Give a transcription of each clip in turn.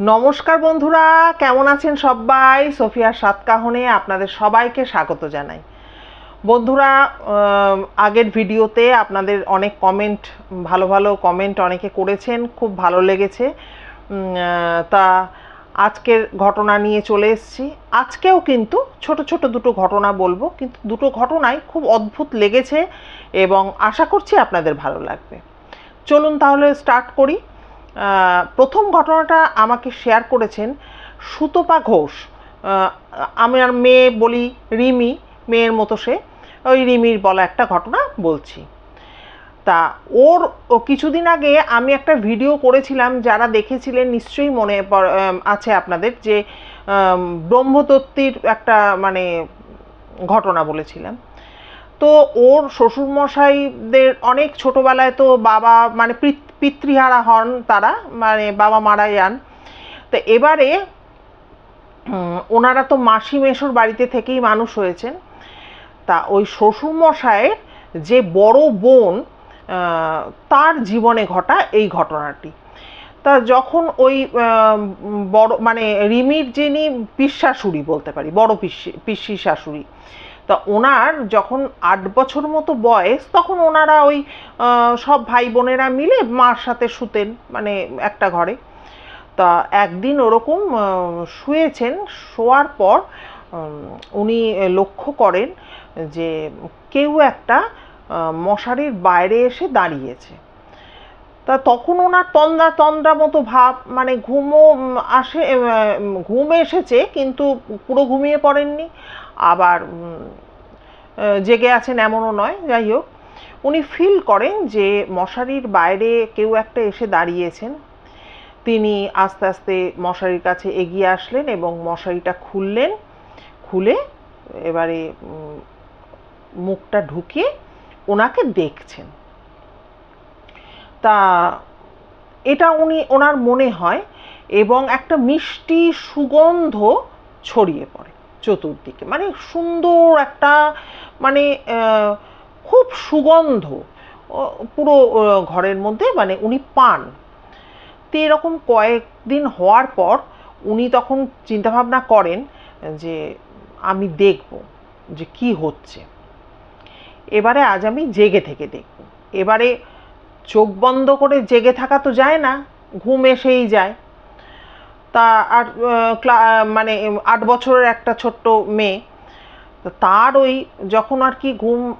নমস্কার বন্ধুরা, কেমন আছেন সবাই? সোফিয়ার সাতকাহনে আপনাদের সবাইকে স্বাগত জানাই। বন্ধুরা আগের ভিডিওতে আপনাদের অনেক কমেন্ট ভালো ভালো কমেন্ট অনেকে করেছেন, খুব ভালো লেগেছে। তা আজকের ঘটনা নিয়ে চলে এসেছি। আজকেও কিন্তু ছোট ছোট দুটো ঘটনা বলব, কিন্তু দুটো ঘটনাই খুব অদ্ভুত লেগেছে এবং আশা করছি আপনাদের ভালো লাগবে। চলুন তাহলে স্টার্ট করি। প্রথম ঘটনাটা আমাকে শেয়ার করেছেন সুতপা ঘোষ। আমার মেয়ে বলি রিমি মেয়ের মতো সে। ওই রিমির বলা একটা ঘটনা বলছি। তা ওর কিছুদিন আগে আমি একটা ভিডিও করেছিলাম যারা দেখেছিলেন নিশ্চয়ই মনে আছে আপনাদের যে আম, ব্রহ্মদত্তির একটা মানে ঘটনা বলেছিলাম। তো ওর শ্বশুরমশাইদের অনেক ছোটোবেলায় তো বাবা মানে পিতৃহারা হন তারা মানে বাবা মারা যান। তো এবারে ওনারা তো মাসি মেশোর বাড়িতে থেকেই মানুষ হয়েছেন। তা ওই শ্বশুরমশাইয়ের যে বড় বোন তার জীবনে ঘটা এই ঘটনাটি। তা যখন ওই বড় মানে রিমির যিনি পিসশাশুড়ি বলতে পারি, বড় পিসি পিসি শাশুড়ি তা ওনার যখন আট বছর মতো বয়স, তখন ওনারা ওই সব ভাই বোনেরা মিলে মার সাথে শুতেন মানে একটা ঘরে। তা একদিন ওরকম শুয়েছেন, শোয়ার পর উনি লক্ষ্য করেন যে কেউ একটা মশারির বাইরে এসে দাঁড়িয়েছে। তা তখন ওনার তন্দ্রা তন্দ্রা মতো ভাব মানে ঘুমও আসে ঘুম এসেছে, কিন্তু পুরো ঘুমিয়ে পড়েননি। আবার জেগে আছেন এমনও নয়, যাই হোক। উনি ফিল করেন যে মশারির বাইরে কেউ একটা এসে দাঁড়িয়েছেন। তিনি আস্তে আস্তে মশারির কাছে এগিয়ে আসলেন এবং মশারিটা খুললেন। খুলে এবারে মুখটা ঢুকিয়ে ওনাকে দেখছেন। তা, এটা উনি, ওনার মনে হয়, এবং একটা মিষ্টি সুগন্ধ ছড়িয়ে পড়ে। চতুর্দিকে। মানে সুন্দর একটা মানে খুব সুগন্ধ পুরো ঘরের মধ্যে মানে উনি পান। তো এরকম কয়েকদিন হওয়ার পর উনি তখন চিন্তাভাবনা করেন যে, আমি দেখব যে কি হচ্ছে। এবারে আজ আমি জেগে থেকে দেখব। এবারে চোখ বন্ধ করে জেগে থাকা তো যায় না, ঘুম এসেই যায়। তা ক্লা- মানে আট বছরের একটা ছোট্ট মেয়ে। তার ওই যখন আর কি ঘুম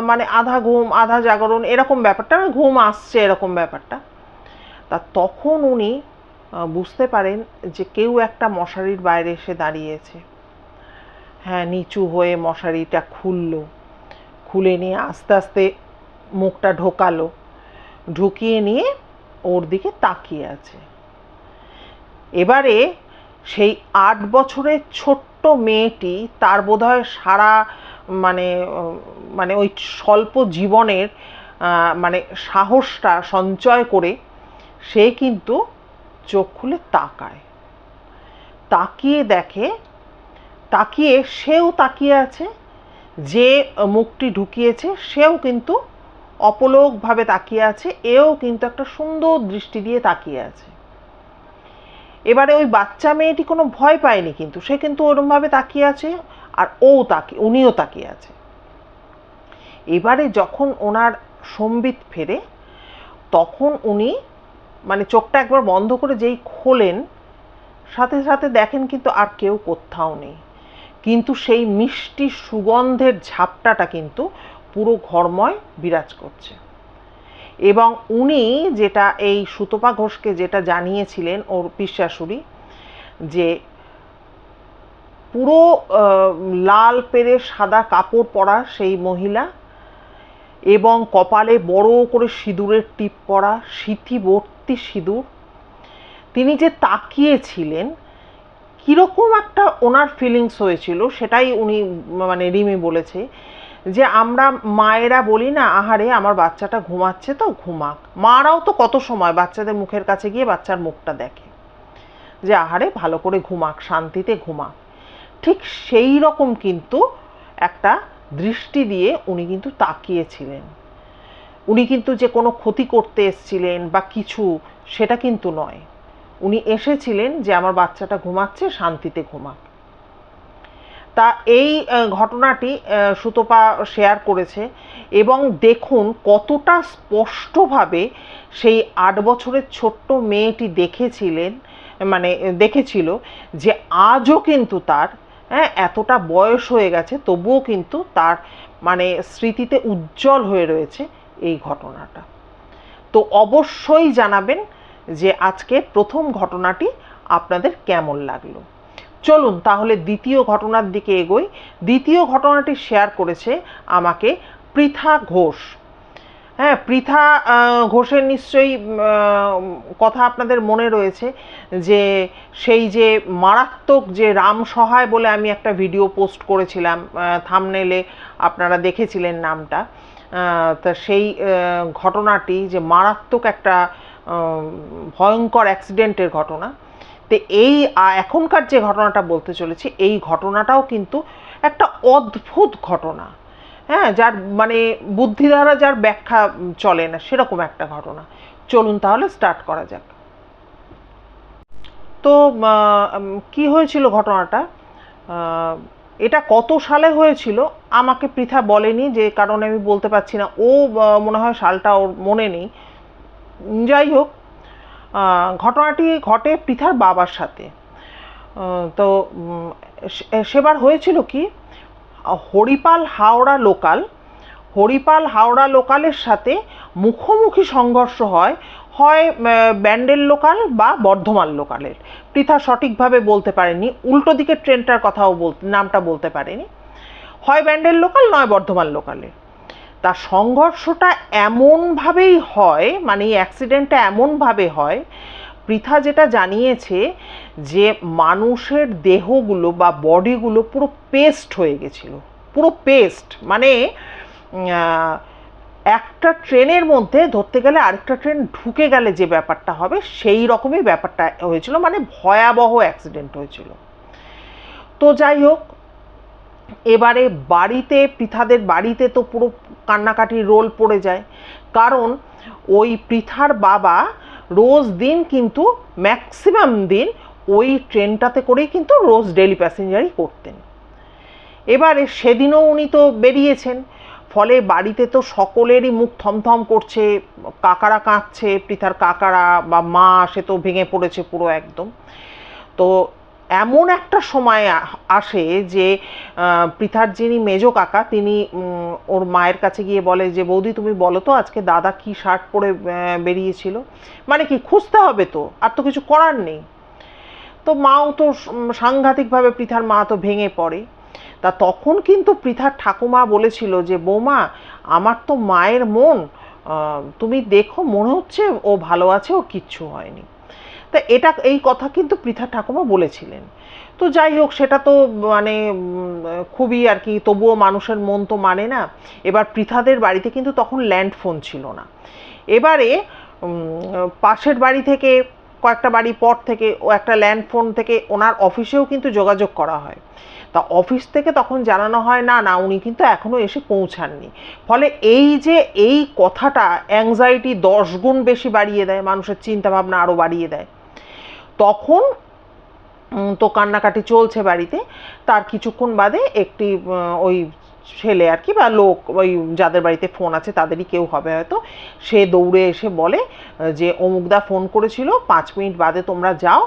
মানে আধা ঘুম, আধা জাগরণ এরকম ব্যাপারটা ঘুম আসছে এরকম ব্যাপারটা। তা তখন উনি বুঝতে পারেন যে কেউ একটা মশারির বাইরে এসে দাঁড়িয়েছে। হ্যাঁ নিচু হয়ে মশারিটা খুললো। খুলে নিয়ে আস্তে আস্তে মুখটা ঢোকালো। ঢুকিয়ে নিয়ে ওর দিকে তাকিয়ে আছে। এবারে সেই আট বছরের ছোট্ট মেয়েটি তার বোধহয় সারা মানে মানে ওই স্বল্প জীবনের মানে সাহসটা সঞ্চয় করে সে কিন্তু চোখ খুলে তাকায়। তাকিয়ে দেখে, তাকিয়ে সেও তাকিয়ে আছে, যে মুখটি ঢুকিয়েছে সেও কিন্তু অপলোকভাবে তাকিয়ে আছে, এও কিন্তু একটা সুন্দর দৃষ্টি দিয়ে তাকিয়ে আছে। এবারে ওই বাচ্চা মেয়েটি কোনো ভয় পায়নি কিন্তু, সে কিন্তু ওরমভাবে তাকিয়ে আছে আর ও তাকিয়ে উনিও তাকিয়ে আছে। এবারে যখন ওনার সম্বিত ফেরে, তখন উনি মানে চোখটা একবার বন্ধ করে যেই খোলেন, সাথে সাথে দেখেন কিন্তু আর কেউ কোথাও নেই। কিন্তু সেই মিষ্টি সুগন্ধের ঝাপটাটা কিন্তু পুরো ঘরময় বিরাজ করছে। এবং উনি যেটা এই সুতপা ঘোষকে যেটা জানিয়েছিলেন ওর পিসাশুড়ি যে পুরো লাল পেরে সাদা কাপড় পরা সেই মহিলা এবং কপালে বড় করে সিঁদুরের টিপ পরা সিথি ভর্তি সিঁদুর, তিনি যে তাকিয়েছিলেন, কীরকম একটা ওনার ফিলিংস হয়েছিল সেটাই উনি মানে রিমি বলেছে। যে আমরা মায়েরা বলি না, আহারে, আমার বাচ্চাটা ঘুমাচ্ছে তো, ঘুমাক। মারাও তো কত সময় বাচ্চাদের মুখের কাছে গিয়ে বাচ্চার মুখটা দেখে। যে, আহারে, ভালো করে ঘুমাক, শান্তিতে ঘুমাক। ঠিক সেই রকম কিন্তু একটা দৃষ্টি দিয়ে উনি কিন্তু তাকিয়েছিলেন। উনি কিন্তু যে কোনো ক্ষতি করতে এসছিলেন বা কিছু, সেটা কিন্তু নয়। উনি এসেছিলেন যে, আমার বাচ্চাটা ঘুমাচ্ছে, শান্তিতে ঘুমাক। তা এই ঘটনাটি সুতপা শেয়ার করেছে এবং দেখুন কতটা স্পষ্টভাবে সেই আট বছরের ছোট্ট মেয়েটি দেখেছিলেন মানে দেখেছিল যে আজও কিন্তু তার হ্যাঁ এতটা বয়স হয়ে গেছে, তবুও কিন্তু তার মানে স্মৃতিতে উজ্জ্বল হয়ে রয়েছে এই ঘটনাটা। তো অবশ্যই জানাবেন যে আজকে প্রথম ঘটনাটি আপনাদের কেমন লাগল। চলুন তাহলে দ্বিতীয় ঘটনার দিকে এগোই। দ্বিতীয় ঘটনাটি শেয়ার করেছে আমাকে পৃথা ঘোষ। হ্যাঁ পৃথা ঘোষের নিশ্চয়ই কথা আপনাদের মনে রয়েছে যে সেই যে মারাত্মক যে রাম সহায় বলে আমি একটা ভিডিও পোস্ট করেছিলাম থামনেলে আপনারা দেখেছিলেন নামটা। তা সেই ঘটনাটি যে মারাত্মক একটা ভয়ঙ্কর অ্যাক্সিডেন্টের ঘটনা। তো এই এখনকার যে ঘটনাটা বলতে চলেছি, এই ঘটনাটাও কিন্তু একটা অদ্ভুত ঘটনা। হ্যাঁ যার মানে বুদ্ধি দ্বারা যার ব্যাখ্যা চলে না, সেরকম একটা ঘটনা। চলুন তাহলে স্টার্ট করা যাক। তো কি হয়েছিল ঘটনাটা? এটা কত সালে হয়েছিল? আমাকে পৃথা বলেনি, যে কারণে আমি বলতে পারছি না। ও মনে হয় সালটা ওর মনে নেই। যাই হোক ঘটনাটি ঘটে পৃথার বাবার সাথে। তো সেবার হয়েছিল কি, হরিপাল হাওড়া লোকাল, হরিপাল হাওড়া লোকালের সাথে মুখোমুখি সংঘর্ষ হয় হয় ব্যান্ডেল লোকাল বা বর্ধমান লোকালের। পৃথা সঠিকভাবে বলতে পারেনি উল্টো দিকের ট্রেনটার কথাও বলতে নামটা বলতে পারেনি। হয় ব্যান্ডেল লোকাল, নয় বর্ধমান লোকালের। তা সংঘর্ষটা এমনভাবেই হয় মানে অ্যাক্সিডেন্টটা এমনভাবে হয়, পৃথা যেটা জানিয়েছে যে মানুষের দেহগুলো বা বডিগুলো পুরো পেস্ট হয়ে গেছিল, পুরো পেস্ট মানে একটা ট্রেনের মধ্যে ধরতে গেলে আরেকটা ট্রেন ঢুকে গেলে যে ব্যাপারটা হবে, সেই রকমই ব্যাপারটা হয়েছিল মানে ভয়াবহ অ্যাক্সিডেন্ট হয়েছিল। তো যাই হোক এবারে বাড়িতে, পৃথাদের বাড়িতে তো পুরো কান্নাকাটির রোল পড়ে যায়। কারণ ওই পৃথার বাবা রোজ দিন কিন্তু, ম্যাক্সিমাম দিন ওই ট্রেনটাতে করেই কিন্তু রোজ ডেলি প্যাসেঞ্জারই করতেন। এবারে সেদিনও উনি তো বেরিয়েছেন। ফলে বাড়িতে তো সকলেরই মুখ থমথম করছে, কাকারা কাঁদছে, পৃথার কাকারা বা মা, সে তো ভেঙে পড়েছে পুরো একদম। তো এমন একটা সময় আসে যে পৃথার যিনি মেজো কাকা, তিনি ওর মায়ের কাছে গিয়ে বলে যে, বৌদি, তুমি বলো তো, আজকে দাদা কি শার্ট পরে বেরিয়েছিল? মানে কি, খুঁজতে হবে তো, আর তো কিছু করার নেই। তো মাও তো সাংঘাতিকভাবে পৃথার মা তো ভেঙে পড়ে। তা তখন কিন্তু পৃথার ঠাকুমা বলেছিল যে, বৌমা, আমার তো মায়ের মন তুমি দেখো, মনে হচ্ছে ও ভালো আছে, ও কিচ্ছু হয়নি। তা এটা, এই কথা কিন্তু পৃথা ঠাকুমা বলেছিলেন। তো যাই হোক, সেটা তো মানে খুবই আর কি, তবুও মানুষের মন তো মানে না। এবার পৃথাদের বাড়িতে কিন্তু তখন ল্যান্ড ফোন ছিল না। এবারে পাশের বাড়ি থেকে, কয়েকটা বাড়ি পর থেকে, ও একটা ল্যান্ড ফোন থেকে ওনার অফিসেও কিন্তু যোগাযোগ করা হয়। তা অফিস থেকে তখন জানানো হয়, না না, উনি কিন্তু এখনও এসে পৌঁছাননি। ফলে এই যে, এই কথাটা অ্যাংজাইটি দশ গুণ বেশি বাড়িয়ে দেয়, মানুষের চিন্তাভাবনা আরও বাড়িয়ে দেয়। তখন তো কান্নাকাটি চলছে বাড়িতে, তার কিছুক্ষণ বাদে একটি ওই ছেলে আর কি বা লোক, ওই যাদের বাড়িতে ফোন আছে তাদেরই কেউ হবে হয়তো, সে দৌড়ে এসে বলে যে অমুকদা ফোন করেছিল, পাঁচ মিনিট বাদে তোমরা যাও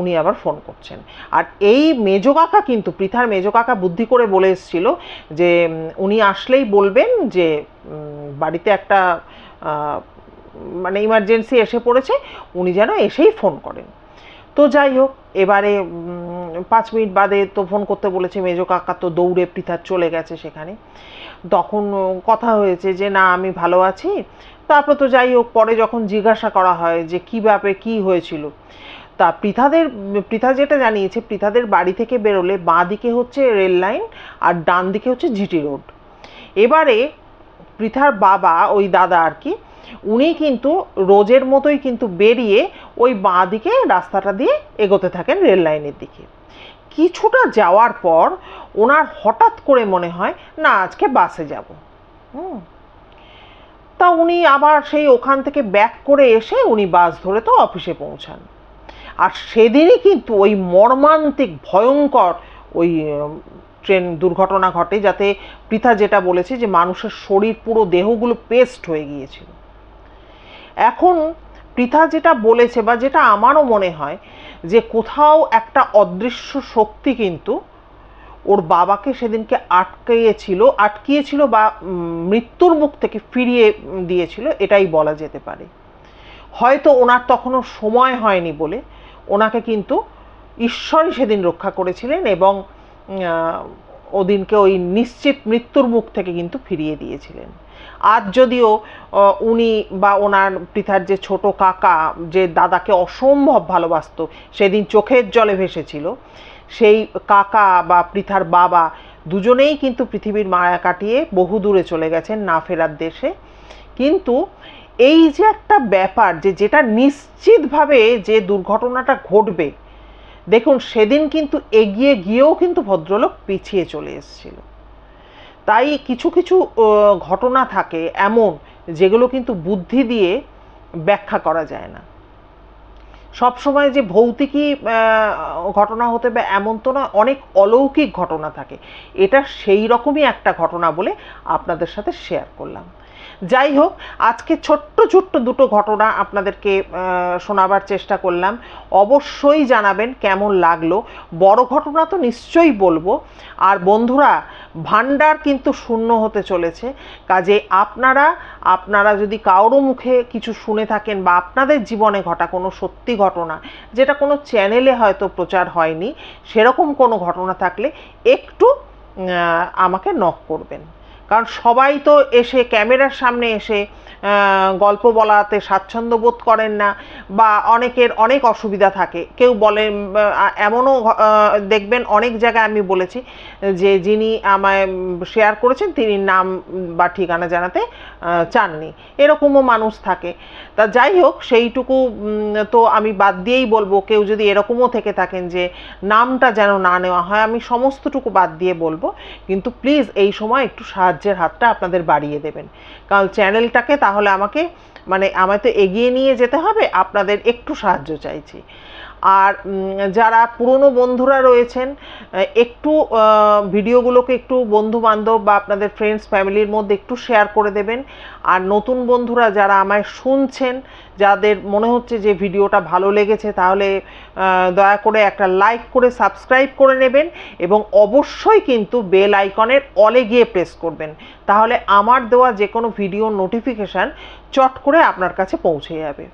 উনি আবার ফোন করছেন। আর এই মেজো কাকা কিন্তু, পৃথার মেজো কাকা বুদ্ধি করে বলে এসেছিল যে উনি আসলেই বলবেন যে বাড়িতে একটা মানে ইমার্জেন্সি এসে পড়েছে, উনি যেন এসেই ফোন করেন। তো যাই হোক, এবারে পাঁচ মিনিট বাদে তো ফোন করতে বলেছে মেজো কাকা তো দৌড়ে পৃথার চলে গেছে সেখানে। তখন কথা হয়েছে যে, না, আমি ভালো আছি। তারপর তো যাই হোক, পরে যখন জিজ্ঞাসা করা হয় যে, কী ব্যাপারে, কী হয়েছিল? তা পৃথাদের, পৃথা যেটা জানিয়েছে, পৃথাদের বাড়ি থেকে বেরোলে বাঁ দিকে হচ্ছে রেল লাইন আর ডান দিকে হচ্ছে জিটি রোড। এবারে পৃথার বাবা, ওই দাদা আর কি উনি কিন্তু রোজের মতোই কিন্তু বেরিয়ে ওই বাঁ দিকে রাস্তাটা দিয়ে এগোতে থাকেন রেল লাইনের দিকে। কিছুটা যাওয়ার পর ওনার হঠাৎ করে মনে হয়, না, আজকে বাসে যাব। হুম। তা উনি আবার সেই ওখান থেকে ব্যাক করে এসে উনি বাস ধরে তো অফিসে পৌঁছান। আর সেদিনই কিন্তু ওই মর্মান্তিক, ভয়ঙ্কর ওই ট্রেন দুর্ঘটনা ঘটে যাতে পৃথা যেটা বলেছে যে, মানুষের শরীর পুরো দেহগুলো পেস্ট হয়ে গিয়েছিল। এখন পৃথা যেটা বলেছে বা যেটা আমারও মনে হয় যে কোথাও একটা অদৃশ্য শক্তি কিন্তু ওর বাবাকে সেদিনকে আটকিয়েছিল আটকিয়েছিল বা মৃত্যুর মুখ থেকে ফিরিয়ে দিয়েছিল, এটাই বলা যেতে পারে। হয়তো ওনার তখনও সময় হয়নি বলে, ওনাকে কিন্তু ঈশ্বরই সেদিন রক্ষা করেছিলেন এবং ওদিনকে ওই নিশ্চিত মৃত্যুর মুখ থেকে কিন্তু ফিরিয়ে দিয়েছিলেন। আজ যদিও উনি বা ওনার পৃথার যে ছোট কাকা, যে দাদাকে অসম্ভব ভালোবাসত, সেদিন চোখের জলে ভেসেছিল, সেই কাকা বা পৃথার বাবা দুজনেই কিন্তু পৃথিবীর মায়া কাটিয়ে বহু দূরে চলে গেছেন না ফেরার দেশে। কিন্তু এই যে একটা ব্যাপার, যে যেটা নিশ্চিতভাবে যে দুর্ঘটনাটা ঘটবে দেখুন, সেদিন কিন্তু এগিয়ে গিয়েও কিন্তু ভদ্রলোক পিছিয়ে চলে এসেছিল। তাই কিছু কিছু ঘটনা থাকে এমন যেগুলো কিন্তু বুদ্ধি দিয়ে ব্যাখ্যা করা যায় না। সবসময় যে ভৌতিকই ঘটনা হতে বা এমন তো না, অনেক অলৌকিক ঘটনা থাকে। এটা সেই রকমই একটা ঘটনা বলে আপনাদের সাথে শেয়ার করলাম। যাই হোক আজকে ছোট্ট ছোট্ট দুটো ঘটনা আপনাদেরকে শোনাবার চেষ্টা করলাম। অবশ্যই জানাবেন কেমন লাগল। বড় ঘটনা তো নিশ্চয়ই বলব। আর বন্ধুরা ভান্ডার কিন্তু শূন্য হতে চলেছে। কাজে আপনারা আপনারা যদি কারও মুখে কিছু শুনে থাকেন বা আপনাদের জীবনে ঘটা কোনো সত্যি ঘটনা, যেটা কোনো চ্যানেলে হয়তো প্রচার হয়নি, সেরকম কোনো ঘটনা থাকলে একটু আমাকে নক করবেন। কারণ সবাই তো এসে ক্যামেরার সামনে এসে গল্প বলাতে স্বাচ্ছন্দ্য বোধ করেন না বা অনেকের অনেক অসুবিধা থাকে। কেউ বলেন এমনও দেখবেন অনেক জায়গায় আমি বলেছি যে যিনি আমায় শেয়ার করেছেন, তিনি নাম বা ঠিকানা জানাতে চাননি। এরকমও মানুষ থাকে। তা যাই হোক, সেইটুকু তো আমি বাদ দিয়েই বলব, কেউ যদি এরকমও থেকে থাকেন যে নামটা যেন না নেওয়া হয়, আমি সমস্তটুকু বাদ দিয়ে বলব। কিন্তু প্লিজ এই সময় একটু সাহায্যের হাতটা আপনাদের বাড়িয়ে দেবেন। কারণ চ্যানেলটাকে তাহলে আমাকে মানে আমায় তো এগিয়ে নিয়ে যেতে হবে, আপনাদের একটু সাহায্য চাইছি। আর যারা পুরনো বন্ধুরা রয়েছেন একটু ভিডিওগুলোকে একটু বন্ধু বান্ধব বা আপনাদের ফ্রেন্ডস ফ্যামিলির মধ্যে একটু শেয়ার করে দেবেন। আর নতুন বন্ধুরা যারা আমায় শুনছেন, যাদের মনে হচ্ছে যে ভিডিওটা ভালো লেগেছে, তাহলে দয়া করে একটা লাইক করে সাবস্ক্রাইব করে নেবেন এবং অবশ্যই কিন্তু বেল আইকনের অলে গিয়ে প্রেস করবেন। তাহলে আমার দেওয়া যে কোনো ভিডিও নোটিফিকেশান চট করে আপনার কাছে পৌঁছে যাবে।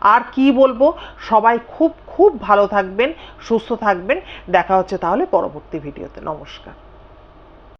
আর কি বলব? সবাই খুব খুব ভালো থাকবেন, সুস্থ থাকবেন। দেখা হচ্ছে তাহলে পরবর্তী ভিডিওতে। নমস্কার।